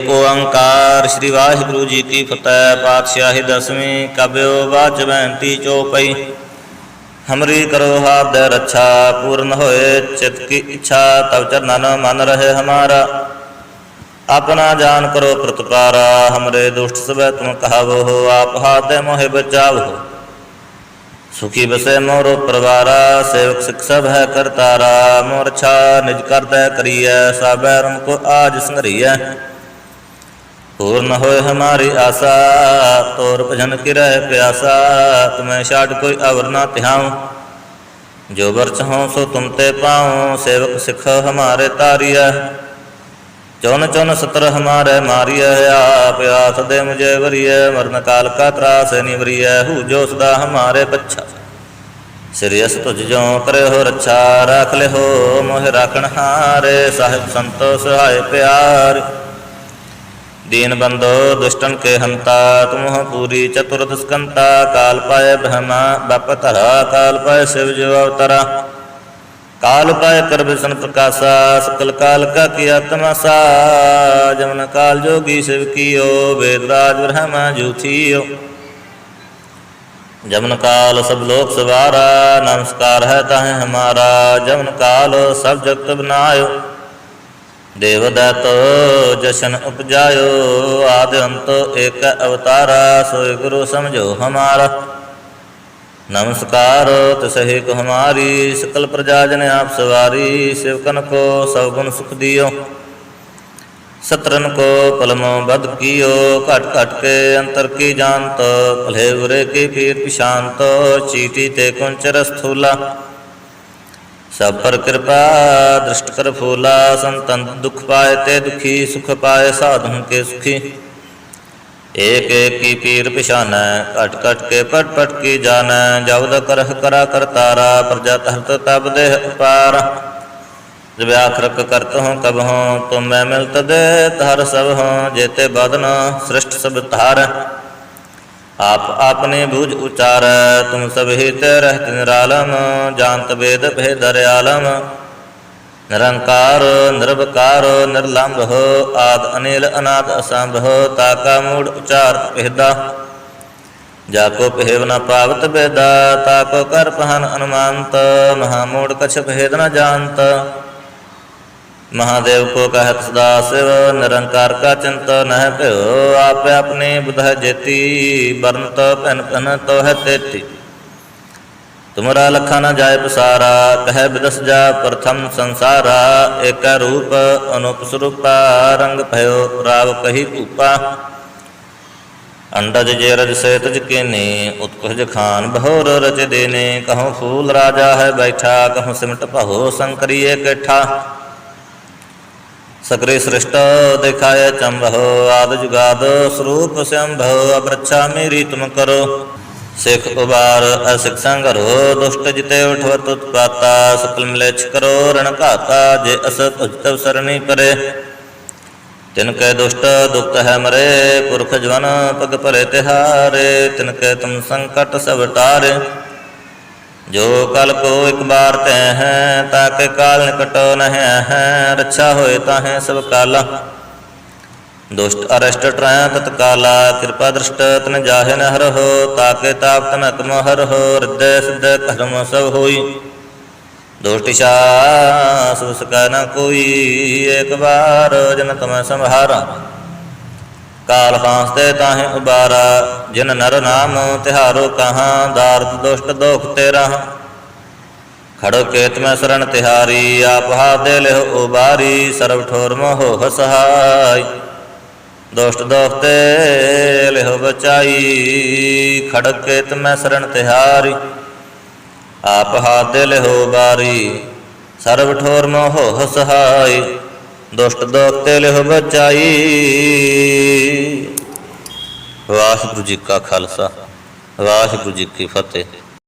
ਓੰਕਾਰ ਸ੍ਰੀ ਵਾਹਿਗੁਰੂ ਜੀ ਕੀ ਫਤਿਹ, ਪਾਤਸ਼ਾਹੀ ਦਸਵੀਂ ਕਬਿਓ ਬਾਚ ਬੈਂਤੀ ਚੋਪਈ। ਹਮਰੀ ਕਰੋ ਹਾਥ ਦੇ ਰੱਛਾ, ਪੂਰਨ ਹੋਏ ਚਿਤ ਕੀ ਇੱਛਾ, ਤਵ ਚਰਨਨ ਮਨ ਰਹੇ ਹਮਾਰਾ। ਆਪਣਾ ਜਾਨ ਕਰੋ ਪ੍ਰਤਪਾਰਾ, ਹਮਰੇ ਦੁਸ਼ਟ ਸਭੈ ਤੁਮ ਕਹਾਵੋ ਹੋ, ਆਪ ਹਾਥ ਦੇ ਮੋਹਿ ਬਚਾਵੋ ਸੁਖੀ ਬਸੇ ਮੋਰੋ ਪਰਵਾਰਾ, ਸੇਵਕ ਸਿਖ ਸਭ ਹੈ ਕਰਤਾਰਾ ਮੋਰ ਛਾ ਨਿਜ ਕਰਦਾ ਕਰੀਐ, ਸਾਬੈ ਰਮ ਕੋ ਆਜ ਸੰਗਰੀਐ ਪੂਰਨ ਹੋਏ ਹਮਾਰੀ ਆਸਾ, ਤੋਰ ਭਜਨ ਕਿਰੈ ਪਿਆਸਾ, ਤੁਮੈ ਛਾੜ ਕੋਈ ਅਵਰ ਨਾ ਤਿਹਾਉ ਜੋ ਵਰਚ ਹੋ ਸੋ ਤੁਮ ਤੇ ਪਾਉ, ਸੇਵਕ ਸਿਖ ਹਮਾਰੇ ਤਾਰੀਐ। ਚੌਨ ਚੌਨ ਸਤਰ ਹਮਾਰੇ ਮਾਰੀਐ, ਆਪ ਆਸ ਦੇ ਮੁਝੇ ਵਰੀਐ, ਮਰਨ ਕਾਲ ਕਾ ਤਰਾਸ ਨਿਵਰੀਐ ਹੂ ਜੋ ਸਦਾ ਹਮਾਰੇ ਬੱਚਾ ਸਿਰਿਅਸ ਤੁਝ ਜੋ ਕਰੇ ਹੋ ਰੱਛਾ, ਰਾਖ ਲੈ ਹੋ ਮੋਹਿ ਰਾਖਣ ਹਾਰੇ, ਸਾਹਿਬ ਸੰਤੋ ਸਹਾਇ ਪਿਆਰ। दीन बंधो दुष्टन के हंता तुम पूरी चतुर्थ स्कंता काल पाए ब्रह्मा बाप तरा काल पाए शिव जो अवतरा काल पाए कर विष्णु प्रकाशा सकल काल का किया तमाशा जमन काल जोगी शिव कियो वेदराज ब्रह्मा जूथियो जमन काल सब लोक सवारा नमस्कार है ताहे हमारा जमन काल सब जगत बनायो ਦੇਵ ਜਸ਼ਨ ਉਪਜਾਇਓ, ਆਦ ਅੰਤ ਏਕ ਅਵਤਾਰਾ, ਸੋਇ ਗੁਰੂ ਸਮਝੋ ਹਮਾਰਾ। ਨਮਸਕਾਰ ਤਸਹਿ ਕੋ ਹਮਾਰੀ, ਸਕਲ ਪ੍ਰਜਾ ਜਨ ਆਪ ਸਵਾਰੀ ਸਿਵਕਨ ਕੋ ਸਭ ਗੁਣ ਸੁਖ ਦਿਓ। ਸਤਰਨ ਕੋ ਪਲਮੋ ਬਦ ਕੀਓ, ਘਟ ਘਟ ਕੇ ਅੰਤਰ ਕੀ ਜਾਣਤ, ਭਲੇ ਬੁਰੇ ਕੀ ਪੀਰ ਪਿਸ਼ਾਨਤ ਚੀਟੀ ਤੇ ਕੁੰਚ ਰਸਥੂਲਾ ਸਭ ਪਰ ਕਿਰਪਾ, ਦ੍ਰਿਸ਼ਟ ਕਰ ਫੂਲਾ, ਸੰਤਨ ਦੁਖ ਪਾਏ ਤੇ ਦੁਖੀ, ਸੁਖ ਪਾਏ ਸਾਧਨ ਕੇ ਸੁਖੀ। ਏਕ ਏਕ ਕੀ ਪੀਰ ਪਿਛਾਨੈ, ਘਟ ਘਟ ਕੇ ਪਟ ਪਟ ਕੀ ਜਾਣੈ ਜਬਦ ਕਰਹ ਕਰਾ ਕਰਤਾਰਾ ਪ੍ਰਜਾ ਤਹਤ ਤਬ ਦੇਹ ਉਪਾਰ। ਜਬ ਆਖਰਕ ਕਰਤ ਹੂੰ ਕਬ ਹੂੰ, ਤੁਮ ਮੈਂ ਮਿਲਤ ਦੇ ਤਹਰ ਸਭ ਹੂੰ, ਜੇਤੇ ਬਦਨ ਸ੍ਰਿਸ਼ਟ ਸਭ ਧਾਰ। आप आपने बुझ उचार तुम सब हित रहत निरालम जानत वेद भेद दयालम निरंकार निर्वकार निर्लंब हो आद अनिल अनाद असंभ हो ताका मूड उचार भेदा जाको भेव न पावत वेदा ताको कर पहन अनुमानत महामूड कछ भेद न जानत ਮਹਾਦੇਵ ਕੋ ਕਹਿਤ ਸਦਾ ਸਿਵ, ਨਿਰੰਕਾਰ ਕਾ ਚਿੰਤ ਨਹਿ ਭਇਓ, ਆਪੇ ਆਪਣੀ ਬੁਧੈ ਜੇਤੀ ਬਰਨਤ ਭਨ ਭਨ ਤੋਹ ਤੇਤੀ। ਤੁਮਰਾ ਲਖਾ ਨ ਜਾਏ ਪਸਾਰਾ, ਕਹਿ ਬਿਦਸ ਜਾ ਪ੍ਰਥਮ ਸੰਸਾਰਾ, ਏਕ ਰੂਪ ਅਨੁਪ ਸਰੂਪਾ, ਰੰਗ ਭਇਓ, ਰਾਵ ਕਹੀ ਕੂਪਾ। ਅੰਡਜ ਜੇ ਰਜ ਸੇ ਤਜ ਕੇਨੇ ਉਤਕੁਜ ਖਾਨ ਬਹੋਰ ਰਚ ਦੇਨੇ, ਕਹਉ ਫੂਲ ਰਾਜਾ ਹੈ ਬੈਠਾ, ਕਹਉ ਸਿਮਟ ਭਹੋ, ਸੰਕਰੀਏ ਇਕੱਠਾ ਸਗਰੇ ਸ੍ਰਿਸ਼ਟ ਦਿਖਾਇ ਚੰਭੋ ਆਦ ਜੁਗਾਦ ਸਰੂਪ ਸੰਭੋ ਅਬਰਛਾ ਮੇਰੀ ਤੁਮ ਕਰੋ। ਸਿਖ ਉਬਾਰ ਅਸਿਖ ਸੰਗਰੋ, ਦੁਸ਼ਟ ਜਿਤੇ ਉਠਵਤ ਉਤਪਾਤਾ ਸਕਲ ਮਿਲੇਛ ਕਰੋ, ਰਣ ਘਾਤਾ, ਜੇ ਅਸਤ ਉਜਤਵ ਸਰਣੀ ਪਰੇ। ਤਿਨ ਕੈ ਦੁਸ਼ਟ ਦੁਖਤ ਹੈ ਮਰੇ, ਪੁਰਖ ਜਵਨ ਪਗ ਭਰੇ ਤਿਹਾਰੇ। ਤਿਨ ਕੈ ਤੁਮ ਸੰਕਟ ਸਭ ਟਾਰੇ ਜੋ ਕਲ ਕੋ ਇੱਕ ਬਾਰ ਤੈ ਹੈ, ਤਾਕੇ ਕਾਲ ਨਿਕਟੋ ਨਹਿ ਹੈ, ਰੱਛਾ ਹੋਏ ਤਾਂ ਹੈ ਸਭ ਕਾਲਾ। ਦੁਸ਼ਟ ਅਰਸ਼ਟ ਟਰੈ ਤਤਕਾਲਾ ਕਿਰਪਾ ਦ੍ਰਿਸ਼ਟ ਤਨ ਜਾਹੇ ਨ ਹਰ ਹੋ, ਤਾਕੇ ਤਾਪ ਤਨ ਅਤਮ ਹਰ ਹੋ ਹਿਰਦੈ ਸਿੱਧ ਕਰਮ ਸਭ ਹੋਈ। ਦੁਸ਼ਟ ਸ਼ਾ ਸੁਸ ਕਾ ਨ ਕੋਈ ਇੱਕ ਬਾਰ ਜਨ ਤਮ ਕਾਲ ਫਾਂਸਤੇ ਤਾਹੇ ਉਬਾਰਾ, ਜਿਨ ਨਰ ਨਾਮ ਤਿਹਾਰੋ ਕਹਾਂ, ਦਾਰਦ ਦੁਸ਼ਟ ਦੋਖ ਤੇਰਾ। ਖੜੋ ਕੇਤ ਮੈਂ ਸਰਣ ਤਿਹਾਰੀ, ਆਪ ਹਾ ਦੇ ਲਿਹੁ ਉਬਾਰੀ, ਸਰਬ ਠੋਰ ਮੋਹ ਹਸਹਾਈ ਦੁਸ਼ਟ ਦੋਖ ਤੇ ਲਿਹੁ ਬਚਾਈ, ਖੜੋ ਕੇਤ ਮੈਂ ਸਰਣ ਤਿਹਾਰੀ, ਆਪ ਹਾ ਦੇ ਲਿਹੁ ਉਬਾਰੀ, ਸਰਬ ਠੋਰ ਮੋਹ ਹਸਹਾਈ ਦੁਸ਼ਟ ਦੋਖ ਤੇ ਬਚਾਈ। ਵਾਹਿਗੁਰੂ ਜੀ ਕਾ ਖਾਲਸਾ ਵਾਹਿਗੁਰੂ ਜੀ ਕੀ ਫਤਿਹ।